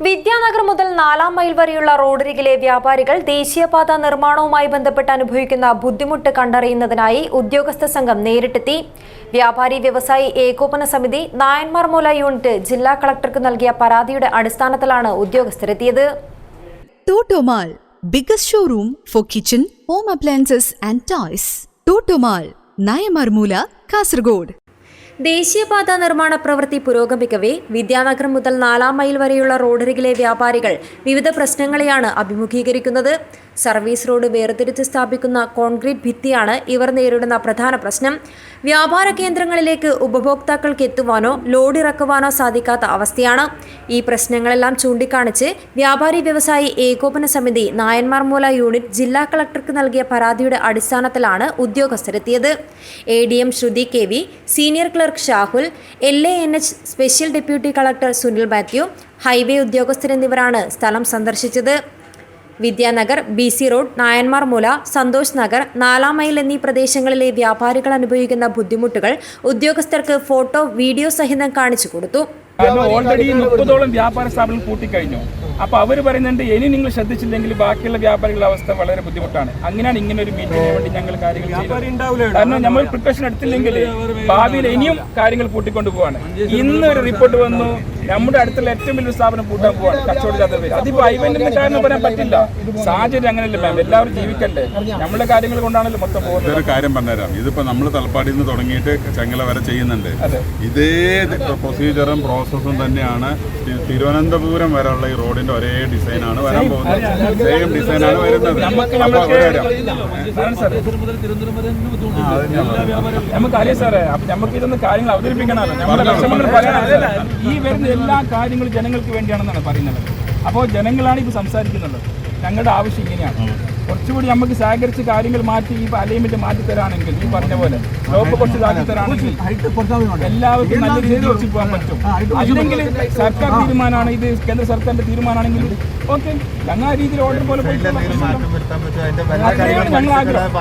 വിദ്യാനഗർ മുതൽ നാലാം മൈൽ വരെയുള്ള റോഡരികിലെ വ്യാപാരികൾ ദേശീയപാത നിർമ്മാണവുമായി ബന്ധപ്പെട്ട് അനുഭവിക്കുന്ന ബുദ്ധിമുട്ട് കണ്ടറിയുന്നതിനായി ഉദ്യോഗസ്ഥ സംഘം നേരിട്ടെത്തി വ്യാപാരി വ്യവസായി ഏകോപന സമിതി നായന്മാർമൂല യൂണിറ്റ് ജില്ലാ കളക്ടർക്ക് നൽകിയ പരാതിയുടെ അടിസ്ഥാനത്തിലാണ് ഉദ്യോഗസ്ഥരെത്തിയത് Totomal, biggest showroom for kitchen, home appliances and toys. Totomal, Nayamarmula, Kasargod. ദേശീയപാത നിർമ്മാണ പ്രവൃത്തി പുരോഗമിക്കവേ. വിദ്യാനഗരം മുതൽ നാലാം മൈൽ വരെയുള്ള റോഡരികിലെ വ്യാപാരികൾ വിവിധ പ്രശ്നങ്ങളെയാണ് അഭിമുഖീകരിക്കുന്നത്. സർവീസ് റോഡ് വേർതിരിച്ച് സ്ഥാപിക്കുന്ന കോൺക്രീറ്റ് ഭിത്തിയാണ് ഇവർ നേരിടുന്ന പ്രധാന പ്രശ്നം. വ്യാപാര കേന്ദ്രങ്ങളിലേക്ക് ഉപഭോക്താക്കൾക്ക് എത്തുവാനോ ലോഡ് ഇറക്കുവാനോ സാധിക്കാത്ത അവസ്ഥയാണ്. ഈ പ്രശ്നങ്ങളെല്ലാം ചൂണ്ടിക്കാണിച്ച് വ്യാപാരി വ്യവസായി ഏകോപന സമിതി നായന്മാർമൂല യൂണിറ്റ് ജില്ലാ കളക്ടർക്ക് നൽകിയ പരാതിയുടെ അടിസ്ഥാനത്തിലാണ് ഉദ്യോഗസ്ഥരെത്തിയത്. A D M Sruthi K V senior clerk Shahul L A N H special deputy collector Sunil Mathew highway ഉദ്യോഗസ്ഥരെന്നിവരാണ് സ്ഥലം സന്ദർശിച്ചത്. Vidyanagar B C road Nayanmarmoola Santhosh Nagar നാലാം മൈൽ എന്നീ പ്രദേശങ്ങളിലെ വ്യാപാരികൾ അനുഭവിക്കുന്ന ബുദ്ധിമുട്ടുകൾ ഉദ്യോഗസ്ഥർക്ക് ഫോട്ടോ വീഡിയോ സഹിതം കാണിച്ചു കൊടുത്തു. കാരണം ഓൾറെഡി മുപ്പതോളം വ്യാപാര സ്ഥാപനങ്ങൾ കൂട്ടിക്കഴിഞ്ഞു അപ്പൊ അവർ പറയുന്നുണ്ട് ഇനി നിങ്ങൾ ശ്രദ്ധിച്ചില്ലെങ്കിൽ ബാക്കിയുള്ള വ്യാപാരികളുടെ അവസ്ഥ വളരെ ബുദ്ധിമുട്ടാണ്. അങ്ങനെയാണ് ഇങ്ങനെ ഒരു മീറ്റിംഗിന് വേണ്ടി ഞങ്ങൾ കാര്യങ്ങൾ കാരണം നമ്മൾ പ്രിക്കോഷൻ എടുത്തില്ലെങ്കിൽ ഭാവിയിൽ ഇനിയും കാര്യങ്ങൾ കൂട്ടിക്കൊണ്ടു പോവാണ്. ഇന്ന് ഒരു റിപ്പോർട്ട് വന്നു നമ്മുടെ അടുത്തുള്ള ഏറ്റവും വലിയ സ്ഥാപനം പൂട്ടാൻ പോവാണ് കച്ചവട പേര് അതിപ്പോ ഐവന്റിന്റെ കാരണം പറയാൻ പറ്റില്ല. സാഹചര്യം അങ്ങനെയല്ല മാം എല്ലാവരും ജീവിക്കണ്ടേ നമ്മളെ കാര്യങ്ങൾ കൊണ്ടാണല്ലോ മൊത്തം പോകുന്നത്. ഒരു കാര്യം പറഞ്ഞുതരാം. ഇതിപ്പോ നമ്മൾ തലപ്പാടിയിൽ നിന്ന് തുടങ്ങിയിട്ട് ചെങ്ങല വരെ ചെയ്യുന്നുണ്ട്. ഇതേ പ്രൊസീജറും പ്രോസസ്സും തന്നെയാണ് തിരുവനന്തപുരം വരെയുള്ള ഈ റോഡിന്റെ ഒരേ ഡിസൈനാണ് വരാൻ പോകുന്നത്. സെയിം ഡിസൈനാണ് വരുന്നത്. സാറേ. നമുക്കറിയാം സാറേ. അപ്പൊ നമുക്ക് ഇതൊന്ന് കാര്യങ്ങൾ അവതരിപ്പിക്കണമല്ലോ. നമ്മുടെ വിഷമങ്ങൾ പറയാനല്ല? ഈ വരുന്ന എല്ലാ കാര്യങ്ങളും ജനങ്ങൾക്ക് വേണ്ടിയാണെന്നാണ് പറയുന്നത്. അപ്പോൾ ജനങ്ങളാണ് ഇപ്പോൾ സംസാരിക്കുന്നത്. ഞങ്ങളുടെ ആവശ്യം ഇങ്ങനെയാണ്. കുറച്ചുകൂടി നമുക്ക് സഹകരിച്ച് കാര്യങ്ങൾ മാറ്റി ഈ അലൈൻമെന്റ് മാറ്റി തരാണെങ്കിൽ ഈ പറഞ്ഞ പോലെ ലോപ്പ് കുറച്ച് ഇതാക്കി തരാണെങ്കിൽ എല്ലാവർക്കും നല്ല രീതിയിൽ വെച്ച് പോകാൻ പറ്റും അല്ലെങ്കിൽ സർക്കാർ തീരുമാനമാണ് ഇത് കേന്ദ്ര സർക്കാരിന്റെ തീരുമാനമാണെങ്കിൽ ഓക്കെ. ഞങ്ങൾ ആ രീതിയിൽ ഓർഡർ പോലെ പോയി ഞങ്ങൾ ആഗ്രഹം.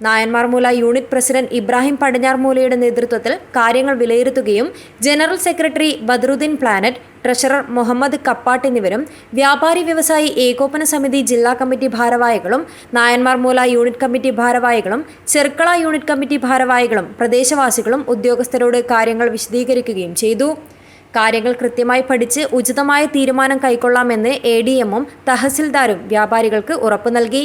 നായന്മാർമൂല യൂണിറ്റ് പ്രസിഡന്റ് ഇബ്രാഹിം പടിഞ്ഞാർമൂലയുടെ നേതൃത്വത്തിൽ കാര്യങ്ങൾ വിലയിരുത്തുകയും general secretary Badruddin Planet treasurer Muhammad Kappatt എന്നിവരും വ്യാപാരി വ്യവസായി ഏകോപന സമിതി ജില്ലാ കമ്മിറ്റി ഭാരവാഹികളും നായന്മാർമൂല യൂണിറ്റ് കമ്മിറ്റി ഭാരവാഹികളും ചെർക്കള യൂണിറ്റ് കമ്മിറ്റി ഭാരവാഹികളും പ്രദേശവാസികളും ഉദ്യോഗസ്ഥരോട് കാര്യങ്ങൾ വിശദീകരിക്കുകയും ചെയ്തു. കാര്യങ്ങൾ കൃത്യമായി പഠിച്ച് ഉചിതമായ തീരുമാനം കൈക്കൊള്ളാമെന്ന് എ ഡി എമ്മും തഹസിൽദാരും വ്യാപാരികൾക്ക് ഉറപ്പു നൽകി.